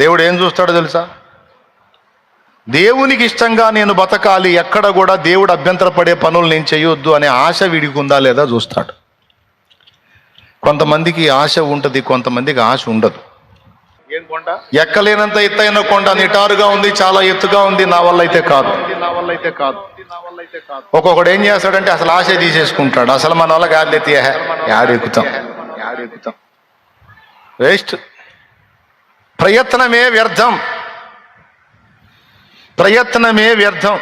దేవుడు ఏం చూస్తాడో తెలుసా? దేవునికి ఇష్టంగా నేను బతకాలి ఎక్కడ కూడా దేవుడు అభ్యంతరపడే పనులు నేను చేయొద్దు అనే ఆశ వీడికి ఉందా లేదా చూస్తాడు. కొంతమందికి ఆశ ఉంటుంది కొంతమందికి ఆశ ఉండదు. ఏం కొండ? ఎక్కలేనంత ఎత్తైన కొండ నిటారుగా ఉంది చాలా ఎత్తుగా ఉంది నా వల్ల అయితే కాదు. నా వల్ల అయితే కాదు. నా వల్ల అయితే కాదు. ఒక్కొక్కడు ఏం చేస్తాడంటే అసలు ఆశ తీసేసుకుంటాడు. అసలు మన వల్ల గాలి యాడెక్కుతాం యాడెక్కుతాం వేస్ట్ ప్రయత్నమే వ్యర్థం. ప్రయత్నమే వ్యర్థం.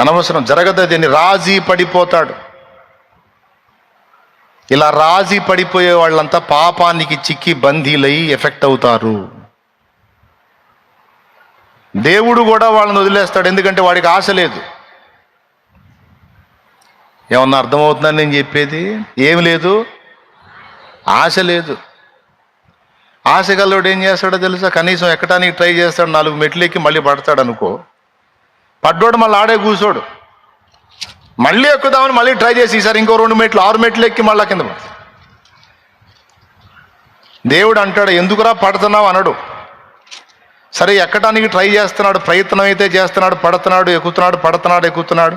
అనవసరం జరగదు దీన్ని. రాజీ పడిపోతాడు. ఇలా రాజీ పడిపోయే వాళ్ళంతా పాపానికి చిక్కి బందీలై ఎఫెక్ట్ అవుతారు. దేవుడు కూడా వాళ్ళని వదిలేస్తాడు. ఎందుకంటే వాడికి ఆశ లేదు. ఏమన్నా అర్థమవుతుందని నేను చెప్పేది? ఏమి లేదు. ఆశ లేదు. ఆశ గల్లోడు ఏం చేస్తాడో తెలుసా? కనీసం ఎక్కడానికి ట్రై చేస్తాడు నాలుగు మెట్లెక్కి మళ్ళీ పడతాడు అనుకో. పడ్డోడు మళ్ళీ ఆడే కూర్చోడు మళ్ళీ ఎక్కుదామని మళ్ళీ ట్రై చేసి ఈసారి ఇంకో రెండు మెట్లు ఆరు మెట్లు ఎక్కి మళ్ళీ కింద పడతాడు. దేవుడు అంటాడు ఎందుకురా పడుతున్నావు? అనడు. సరే ఎక్కడానికి ట్రై చేస్తున్నాడు ప్రయత్నం అయితే చేస్తున్నాడు పడుతున్నాడు ఎక్కుతున్నాడు పడుతున్నాడు ఎక్కుతున్నాడు.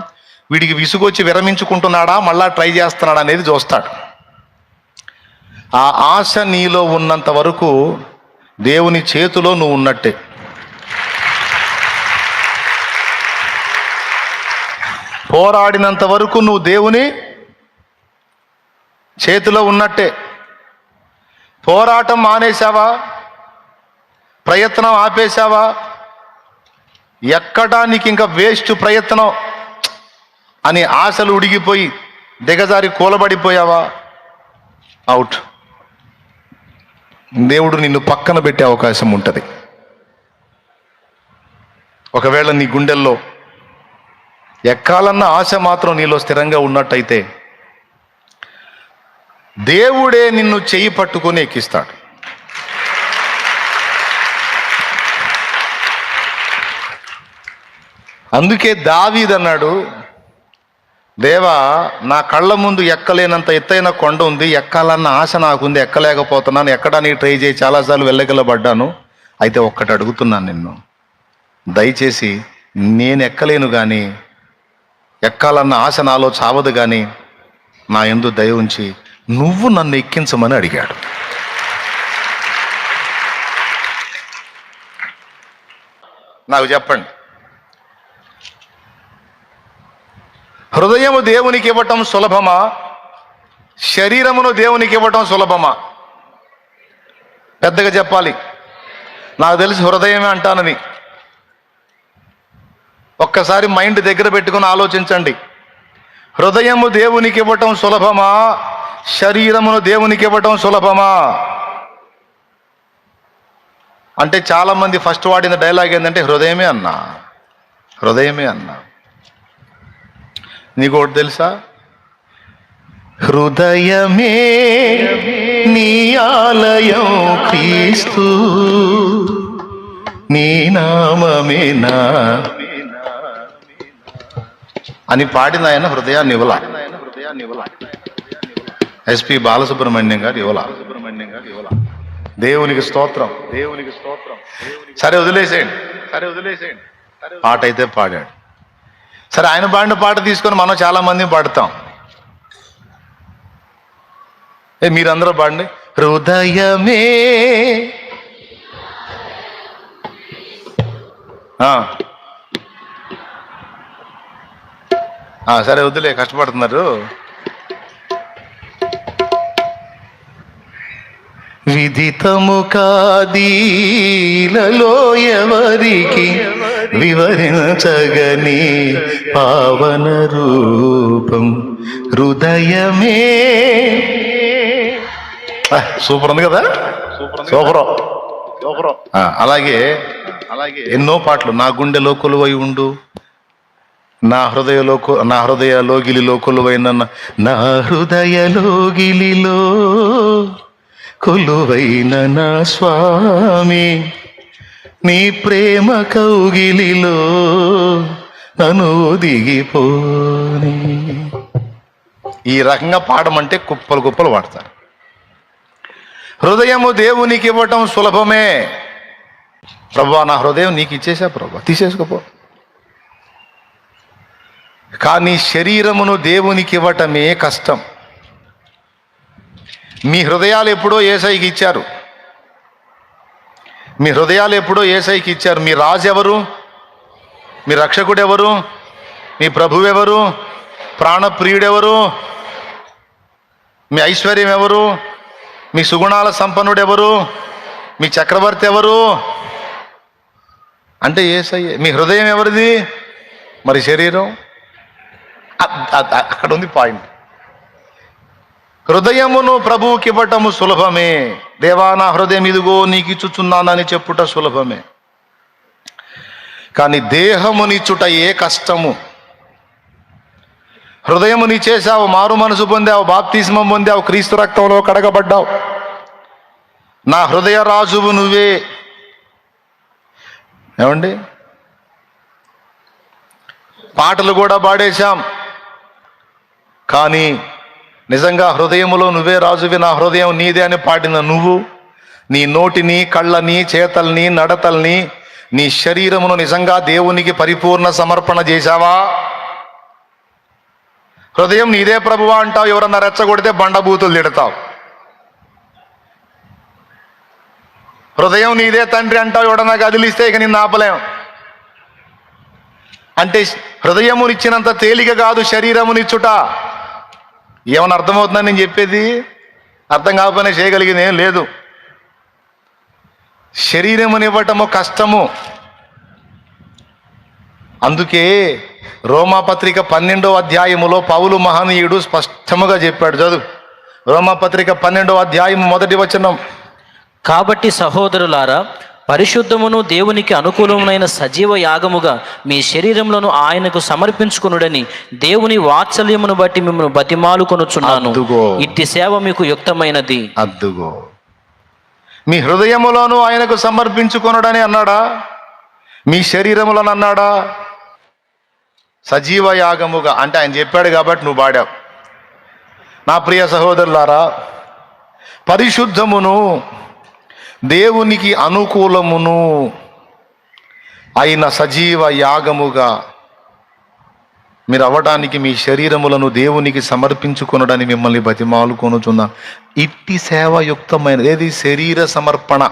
వీడికి విసుగొచ్చి విరమించుకుంటున్నాడా మళ్ళా ట్రై చేస్తున్నాడా అనేది చూస్తాడు. ఆ ఆశ నీలో ఉన్నంత వరకు దేవుని చేతిలో నువ్వు ఉన్నట్టే. పోరాడినంత వరకు నువ్వు దేవుని చేతిలో ఉన్నట్టే. పోరాటం మానేశావా? ప్రయత్నం ఆపేశావా? ఎక్కడానికి ఇంకా వేస్ట్ ప్రయత్నం అని ఆశలు ఉడిగిపోయి దిగజారి కూలబడిపోయావా? అవుట్. దేవుడు నిన్ను పక్కన పెట్టే అవకాశం ఉంటుంది. ఒకవేళ నీ గుండెల్లో ఎక్కాలన్న ఆశ మాత్రం నీలో స్థిరంగా ఉన్నట్టయితే దేవుడే నిన్ను చెయ్యి పట్టుకొని ఎక్కిస్తాడు. అందుకే దావీదన్నాడు దేవా నా కళ్ళ ముందు ఎక్కలేనంత ఎత్తైన కొండ ఉంది ఎక్కాలన్న ఆశ నాకుంది ఎక్కలేకపోతున్నాను ఎక్కడానికి ట్రై చేయి చాలాసార్లు వెళ్ళగలబడ్డాను. అయితే ఒక్కటి అడుగుతున్నాను నిన్ను. దయచేసి నేను ఎక్కలేను కానీ ఎక్కాలన్న ఆశ నాలో చావదు కానీ నా ఎందు దయ ఉంచి నువ్వు నన్ను ఎక్కించమని అడిగాడు. నాకు చెప్పండి. హృదయము దేవునికి ఇవ్వటం సులభమా? శరీరమును దేవునికి ఇవ్వటం సులభమా? పెద్దగా చెప్పాలి. నాకు తెలిసి హృదయమే అంటానని ఒక్కసారి మైండ్ దగ్గర పెట్టుకుని ఆలోచించండి. హృదయము దేవునికి ఇవ్వటం సులభమా? శరీరమును దేవునికి ఇవ్వటం సులభమా? అంటే చాలామంది ఫస్ట్ వాడిన డైలాగ్ ఏంటంటే హృదయమే అన్నా హృదయమే అన్నా. నీకు ఒకటి తెలుసా? హృదయమే నీ ఆలయం క్రీస్తు. నీ నామమే నా. అని పాడిన ఆయన హృదయాన్ని ఇవ్వల. హృదయ నివల ఎస్పి బాలసుబ్రహ్మణ్యం గారు ఇవ్వల. సుబ్రహ్మణ్యం గారు దేవునికి స్తోత్రం. దేవునికి స్తోత్రం సరే వదిలేసేయండి. సరే వదిలేసేయండి పాట అయితే పాడాడు. సరే ఆయన పాడిన పాట తీసుకొని మనం చాలా మంది పాడతాం. ఏ మీరందరూ పాడండి. హృదయమే. ఆ, సరే వద్దులే కష్టపడుతున్నారు. విదితము కాదీలలో ఎవరికి వివరించగని పావన రూపం హృదయమే. సూపర్ ఉంది కదా? సూపర్. అలాగే అలాగే. ఎన్నో పాటలు. నా గుండెలో కొలువై ఉండు. నా హృదయలో నా హృదయ లోగిలిలో కొలువైన నా హృదయ లోగిలిలో కొలువైన నా స్వామి నీ ప్రేమ కౌగిలిలో నన్ను దిగిపోని ఈ రకంగా పాడమంటే కుప్పలు కుప్పలు పాడతారు. హృదయము దేవునికి ఇవ్వటం సులభమే. ప్రభా నా హృదయం నీకు ఇచ్చేసా ప్రభా? తీసేసుకోపో. కానీ శరీరమును దేవునికి ఇవ్వటమే కష్టం. మీ హృదయాలు ఎప్పుడో ఏసైకి ఇచ్చారు. మీ హృదయాలు ఎప్పుడో ఏసైకి ఇచ్చారు. మీ రాజు ఎవరు? మీ రక్షకుడు ఎవరు? మీ ప్రభువు ఎవరు? ప్రాణప్రియుడెవరు మీ ఐశ్వర్యం ఎవరు? మీ సుగుణాల సంపన్నుడు ఎవరు? మీ చక్రవర్తి ఎవరు? అంటే ఏసయ్య మీ హృదయం ఎవరిది? మరి శరీరం? అక్కడ ఉంది పాయింట్. హృదయమును ప్రభువుకి ఇవ్వటము సులభమే. దేవా నా హృదయం ఇదిగో నీకు ఇచ్చుచున్నానని చెప్పుట సులభమే. కానీ దేహమునిచ్చుట ఏ కష్టము? హృదయము నీ చేశావు మారు మనసు పొందావు బాప్తిస్మం పొందావు క్రీస్తు రక్తంలో కడగబడ్డావు. నా హృదయ రాజువు నువ్వే. ఏమండి? పాటలు కూడా పాడేశాం. కానీ నిజంగా హృదయములో నువ్వే రాజువి నా హృదయం నీదే అని పాడిన నువ్వు నీ నోటిని కళ్ళని చేతల్ని నడతల్ని నీ శరీరమును నిజంగా దేవునికి పరిపూర్ణ సమర్పణ చేశావా? హృదయం నీదే ప్రభువా అంటావు ఎవరన్నా రెచ్చగొడితే బండబూతులు తిడతావు. హృదయం నీదే తండ్రి అంటావు ఎవడన్నా కదిలిస్తే ఇక నిన్ను ఆపలేం. అంటే హృదయమునిచ్చినంత తేలిక కాదు శరీరమునిచ్చుట. ఏమన్నా అర్థమవుతుందని నేను చెప్పేది? అర్థం కాకపోయినా చేయగలిగింది ఏం లేదు. శరీరమునివ్వటము కష్టము. అందుకే రోమాపత్రిక పన్నెండో అధ్యాయములో పౌలు మహనీయుడు స్పష్టముగా చెప్పాడు. చదువు. రోమాపత్రిక పన్నెండో అధ్యాయము మొదటి వచనం. కాబట్టి సహోదరులారా పరిశుద్ధమును దేవునికి అనుకూలమైన సజీవ యాగముగా మీ శరీరములను ఆయనకు సమర్పించుకునుడని దేవుని వాత్సల్యమును బట్టి మిమ్మల్ని బతిమాలుకొనుచున్నాను. ఇట్టి సేవ మీకు యుక్తమైనది. అద్దుగో. మీ హృదయములోను ఆయనకు సమర్పించుకొనడని అన్నాడా? మీ శరీరములను అన్నాడా? సజీవ యాగముగా. అంటే ఆయన చెప్పాడు కాబట్టి నువ్వు పాడావు. నా ప్రియ సహోదరులారా పరిశుద్ధమును దేవునికి అనుకూలమును అయిన సజీవ యాగముగా మీరు అవ్వడానికి మీ శరీరములను దేవునికి సమర్పించుకొనడని మిమ్మల్ని బతిమాలుకొనుచున్నాను. ఇట్టి సేవయుక్తమైనది ఏది? శరీర సమర్పణ.